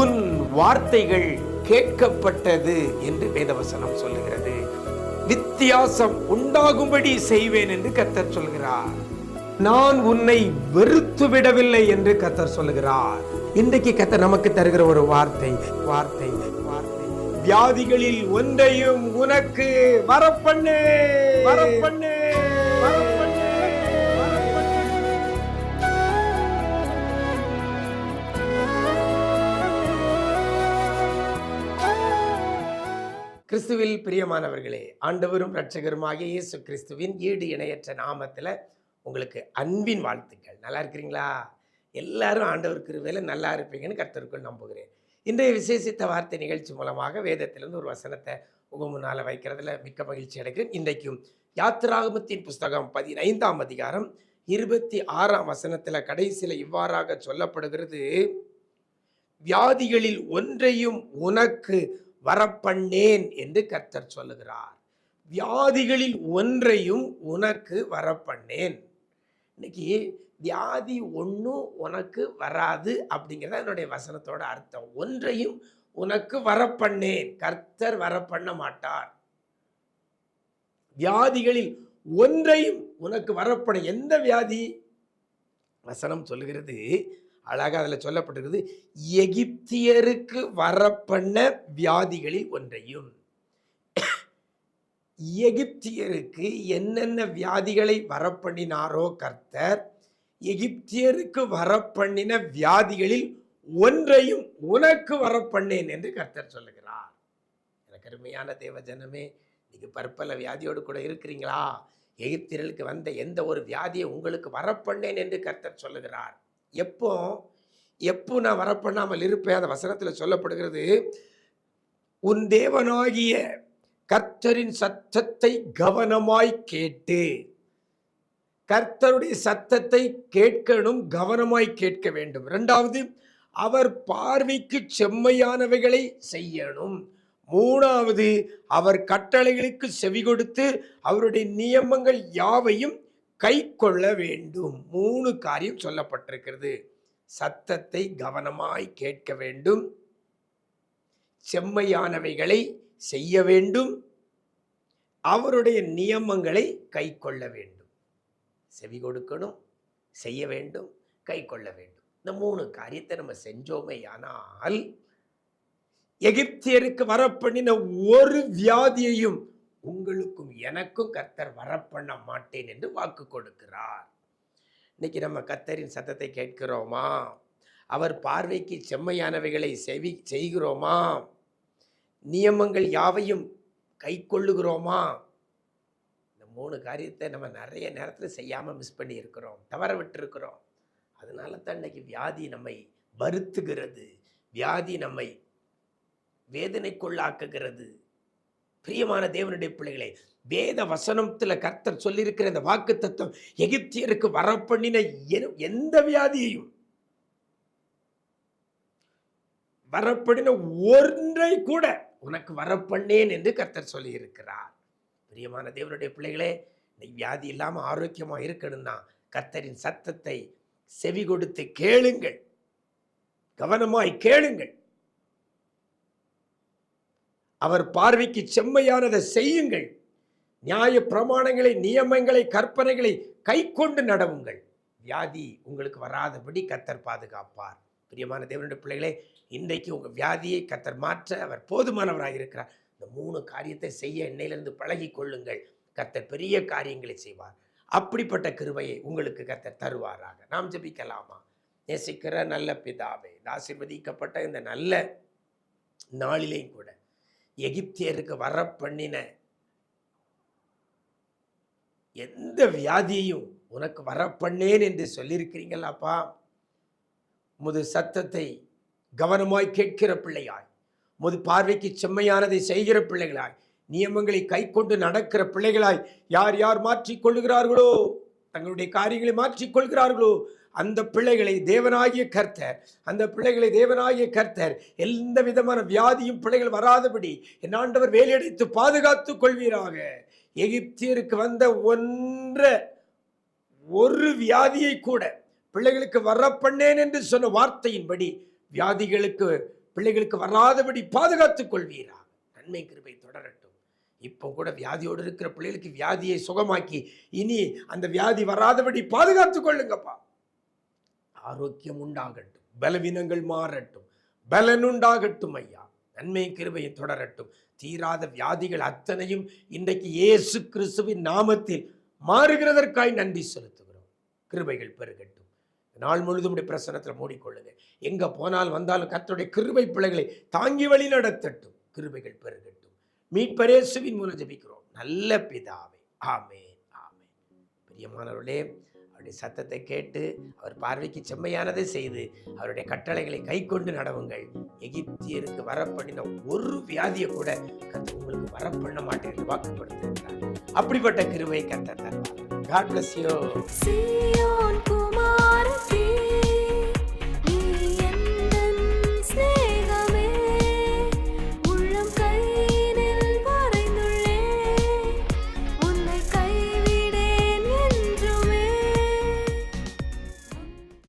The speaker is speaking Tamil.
உன் வார்த்தைகள் கேட்கப்பட்டது என்று வேதவசனம் சொல்லுகிறது. வித்தியாசம் உண்டாகும்படி செய்வேன் என்று கத்தர் சொல்கிறார். நான் உன்னை வெறுத்து விடவில்லை என்று கத்தர் சொல்லுகிறார். இன்றைக்கு கத்தர் நமக்கு தருகிற ஒரு வார்த்தை வார்த்தை வார்த்தை. வியாதிகளில் ஒன்றையும் உனக்கு வரப்பண்ணு வரப்பண்ணு வரப்பண்ணு. கிறிஸ்துவில் பிரியமானவர்களே ஆண்டவரும் இரட்சகருமாகிய இயேசு கிறிஸ்துவின் ஈடு இணையற்ற நாமத்தில் உங்களுக்கு அன்பின் வாழ்த்துக்கள். நல்லா இருக்கிறீங்களா? எல்லாரும் ஆண்டவர் கிருபையில நல்லா இருப்பீங்கன்னு கர்த்தருக்குள் நம்புகிறேன். இன்றைய விசேஷித்த வார்த்தை நிகழ்ச்சி மூலமாக வேதத்திலிருந்து ஒரு வசனத்தை உங்கள் முன்னால் வைக்கிறதுல மிக்க மகிழ்ச்சி அடைக்கிறேன் இன்றைக்கும் யாத்திராகமத்தின் புஸ்தகம் பதினைந்தாம் அதிகாரம் இருபத்தி ஆறாம் வசனத்தில் கடைசியில் இவ்வாறாக சொல்லப்படுகிறது வியாதிகளில் ஒன்றையும் உனக்கு வரப்பண்ணேன் என்று கர்த்தர் சொல்லுகிறார். வியாதிகளில் ஒன்றையும் உனக்கு வரப்பண்ணேன். இன்னைக்கு வியாதி ஒன்றும் உனக்கு வராது அப்படிங்கிறத என்னுடைய வசனத்தோட அர்த்தம். ஒன்றையும் உனக்கு வரப்பண்ணேன். கர்த்தர் வரப்பண்ண மாட்டார். வியாதிகளில் ஒன்றையும் உனக்கு வரப்பட எந்த வியாதி? வசனம் சொல்லுகிறது அழகாக அதில் சொல்லப்பட்டிருக்குது எகிப்தியருக்கு வரப்பண்ண வியாதிகளில் ஒன்றையும். எகிப்தியருக்கு என்னென்ன வியாதிகளை வரப்பண்ணினாரோ கர்த்தர் எகிப்தியருக்கு வரப்பண்ணின வியாதிகளில் ஒன்றையும் உனக்கு வரப்பண்ணேன் என்று கர்த்தர் சொல்லுகிறார். எனக்கு அருமையான தேவஜனமே நீங்கள் பற்பல வியாதியோடு கூட இருக்கிறீங்களா? எகிப்தியர்களுக்கு வந்த எந்த ஒரு வியாதியை உங்களுக்கு வரப்பண்ணேன் என்று கர்த்தர் சொல்லுகிறார். எப்போ எப்போ நான் வரப்பண்ணாமல் இருப்பேன்? அந்த வசனத்தில் சொல்லப்படுகிறது உன் தேவனாகிய கர்த்தரின் சத்தத்தை கவனமாய் கேட்டு கர்த்தருடைய சத்தத்தை கேட்கணும் கவனமாய் கேட்க வேண்டும். ரெண்டாவது அவர் பார்வைக்கு செம்மையானவைகளை செய்யணும். மூணாவது அவர் கட்டளைகளுக்கு செவி கொடுத்து அவருடைய நியமங்கள் யாவையும் கை கொள்ள வேண்டும். மூணு காரியம் சொல்லப்பட்டிருக்கிறது. சத்தத்தை கவனமாய் கேட்க வேண்டும். செம்மையானவைகளை செய்ய வேண்டும். அவருடைய நியமங்களை கை கொள்ள வேண்டும். செவி கொடுக்கணும் செய்ய வேண்டும் கை கொள்ள வேண்டும். இந்த மூணு காரியத்தை நம்ம செஞ்சோமே ஆனால் எகிப்தியருக்கு வரப்பண்ணின ஒரு வியாதியையும் உங்களுக்கும் எனக்கும் கர்த்தர் வரப்பண்ண மாட்டேன் என்று வாக்கு கொடுக்கிறார். இன்னைக்கு நம்ம கர்த்தரின் சத்தத்தை கேட்கிறோமா? அவர் பார்வைக்கு செம்மையானவைகளை செவி செய்கிறோமா? நியமங்கள் யாவையும் கை கொள்ளுகிறோமா? இந்த மூணு காரியத்தை நம்ம நிறைய நேரத்தில் செய்யாமல் மிஸ் பண்ணியிருக்கிறோம். தவற விட்டுருக்கிறோம். அதனால தான் இன்னைக்கு வியாதி நம்மை வருத்துகிறது. வியாதி நம்மை வேதனைக்குள்ளாக்குகிறது. பிரியமான தேவனுடைய பிள்ளைகளே வேத வசனத்தில் கர்த்தர் சொல்லியிருக்கிற இந்த வாக்கு தத்துவம் எகிப்தியருக்கு வரப்பண்ணின எந்த வியாதியையும் வரப்படின ஒன்றை கூட உனக்கு வரப்பண்ணேன் என்று கர்த்தர் சொல்லியிருக்கிறார். பிரியமான தேவனுடைய பிள்ளைகளே நீ வியாதி இல்லாமல் ஆரோக்கியமாக இருக்கணும்னா கர்த்தரின் சத்தத்தை செவி கொடுத்து கேளுங்கள். கவனமாய் கேளுங்கள். அவர் பார்வைக்கு செம்மையானதை செய்யுங்கள். நியாய பிரமாணங்களை நியமங்களை கற்பனைகளை கை கொண்டு நடவுங்கள். வியாதி உங்களுக்கு வராதபடி கத்தர் பாதுகாப்பார். பிரியமான தேவனுடைய பிள்ளைகளே இன்றைக்கு உங்கள் வியாதியை கத்தர் மாற்ற அவர் போதுமானவராக இருக்கிறார். இந்த மூணு காரியத்தை செய்ய என்னையிலிருந்து பழகி கொள்ளுங்கள். கத்தர் பெரிய காரியங்களை செய்வார். அப்படிப்பட்ட கிருபையை உங்களுக்கு கத்தர் தருவாராக. நாம் ஜெபிக்கலாமா? நேசிக்கிற நல்ல பிதாவே ஆசிர்வதிக்கப்பட்ட இந்த நல்ல நாளிலேயும் கூட எகிப்தியருக்கு வர பண்ணின எந்த வியாதியையும் உனக்கு வர பண்ணேன் என்று சொல்லியிருக்கிறீங்களாப்பா? முது சத்தத்தை கவனமாய் கேட்கிற பிள்ளையாய் முது பார்வைக்கு செம்மையானதை செய்கிற பிள்ளைகளாய் நியமங்களை கை கொண்டு நடக்கிற பிள்ளைகளாய் யார் யார் மாற்றிக் கொள்கிறார்களோ தங்களுடைய காரியங்களை மாற்றிக் கொள்கிறார்களோ? அந்த பிள்ளைகளை தேவனாகிய கர்த்தர் அந்த பிள்ளைகளை தேவனாகிய கர்த்தர் எந்த விதமான வியாதியும் பிள்ளைகள் வராதபடி என் ஆண்டவர் வேலையடைத்து பாதுகாத்து கொள்வீராக. எகிப்தியருக்கு வந்த ஒன்ற ஒரு வியாதியை கூட பிள்ளைகளுக்கு வரப்பண்ணேன் என்று சொன்ன வார்த்தையின்படி வியாதிகளுக்கு பிள்ளைகளுக்கு வராதபடி பாதுகாத்துக் கொள்வீரா நன்மை கிருபை தொடரட்டும். இப்போ கூட வியாதியோடு இருக்கிற பிள்ளைகளுக்கு வியாதியை சுகமாக்கி இனி அந்த வியாதி வராதபடி பாதுகாத்துக் கொள்ளுங்கப்பா. ஆரோக்கியம் உண்டாகட்டும் பலவீனங்கள் மாறட்டும் பலனுண்டாகட்டும் ஐயா. நன்மை கிருபையை தொடரட்டும். தீராத வியாதிகள் அத்தனையும் இன்றைக்கு இயேசு கிறிஸ்துவின் நாமத்தில் மாறுகிறதற்காய் நன்றி செலுத்துகிறோம். கிருபைகள் பெருகட்டும். நாள் முழுதும் உடைய பிரசனத்தில் மூடிக்கொள்ளுங்க. எங்க போனால் வந்தாலும் கர்த்தருடைய கிருபை பிள்ளைகளை தாங்கி வழி நடத்தட்டும். கிருபைகள் பெருகட்டும். மீட்பரேசுவின் மூலம் ஜெபிக்கிறோம். நல்ல பிதாவை. ஆமே ஆமே பிரியமானவர்களே அவருடைய சத்தத்தை கேட்டு அவர் பார்வைக்கு செம்மையானதை செய்து அவருடைய கட்டளைகளை கை கொண்டு நடவுங்கள். எகிப்தியருக்கு வரப்பண்ணின ஒரு வியாதியை கூட கத்து உங்களுக்கு வரப்பண்ண மாட்டேன் என்று அப்படிப்பட்ட கிருவை கர்த்தர் தருவார். God bless you